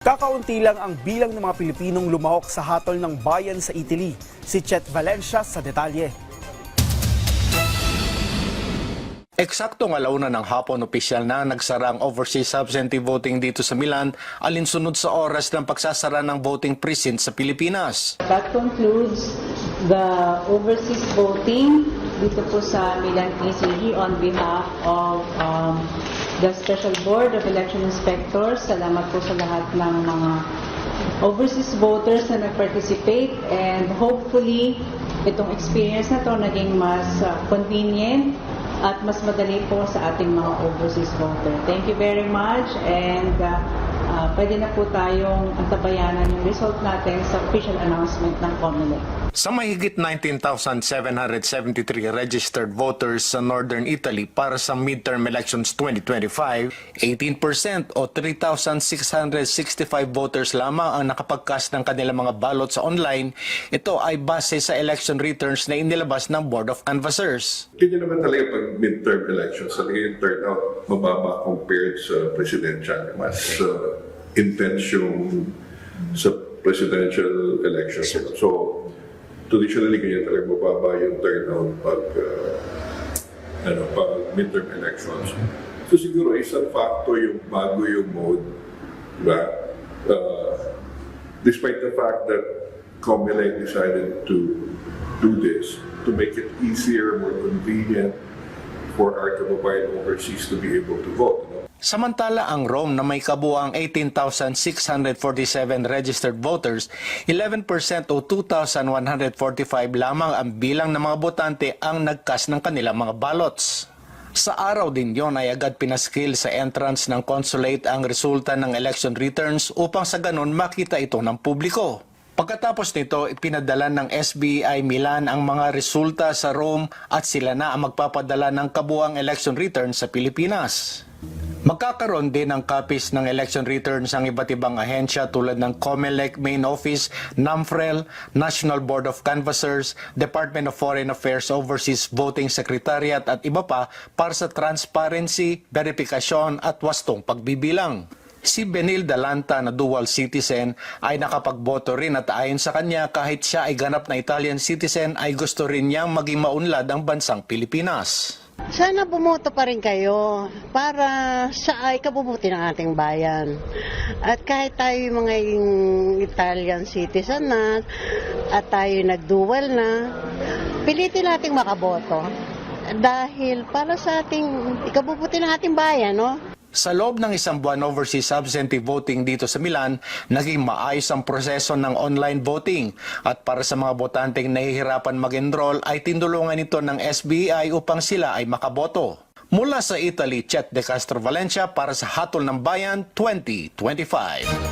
Kakaunti lang ang bilang ng mga Pilipinong lumahok sa hatol ng bayan sa Italy. Si Chet Valencia sa detalye. Eksaktong alauna ng hapon opisyal na nagsara ang overseas absentee voting dito sa Milan alinsunod sa oras ng pagsasara ng voting precinct sa Pilipinas. That concludes the overseas voting dito po sa Milan PCG on behalf of um, the Special Board of Election Inspectors. Salamat po sa lahat ng mga overseas voters na nag-participate and hopefully itong experience na to naging mas uh, convenient at mas madali po sa ating mga overseas voter. Thank you very much and uh, uh, pwede na po tayong antabayanan yung result natin sa official announcement ng COMELEC. Sa mahigit 19,773 registered voters sa Northern Italy para sa midterm elections 2025, 18% o 3,665 voters lamang ang nakapagcast ng kanilang mga ballots sa online. Ito ay base sa election returns na inilabas ng Board of Canvassers. Ganyan naman talaga pag midterm elections, talaga yung turnout mababa compared sa presidential. Mas uh, intense yung sa presidential elections. So, traditionally ganyan talaga mababa yung turnout pag, uh, ano, pag midterm elections. So siguro isang factor yung bago yung mode, diba? Uh, despite the fact that COMELEC decided to do this to make it easier, more convenient for our kababayan overseas to be able to vote. Samantala ang Rome na may kabuang 18,647 registered voters, 11% o 2,145 lamang ang bilang ng mga botante ang nagkas ng kanilang mga ballots. Sa araw din yon ay agad pinaskil sa entrance ng consulate ang resulta ng election returns upang sa ganon makita ito ng publiko. Pagkatapos nito, ipinadala ng SBI Milan ang mga resulta sa Rome at sila na ang magpapadala ng kabuang election returns sa Pilipinas. Magkakaroon din ng copies ng election returns ang iba't ibang ahensya tulad ng COMELEC Main Office, NAMFREL, National Board of Canvassers, Department of Foreign Affairs Overseas Voting Secretariat at iba pa para sa transparency, verifikasyon at wastong pagbibilang. Si Benil Dalanta na dual citizen ay nakapagboto rin at ayon sa kanya kahit siya ay ganap na Italian citizen ay gusto rin niyang maging maunlad ang bansang Pilipinas. Sana bumoto pa rin kayo para sa ay kabubuti ng ating bayan. At kahit tayo mga Italian citizen na at tayo nagdual na, pilitin nating makaboto. Dahil para sa ating ikabubuti ng ating bayan, no? Sa loob ng isang buwan overseas absentee voting dito sa Milan, naging maayos ang proseso ng online voting. At para sa mga botanteng nahihirapan mag-enroll ay tinulungan ito ng SBI upang sila ay makaboto. Mula sa Italy, Chet De Castro Valencia para sa Hatol ng Bayan 2025.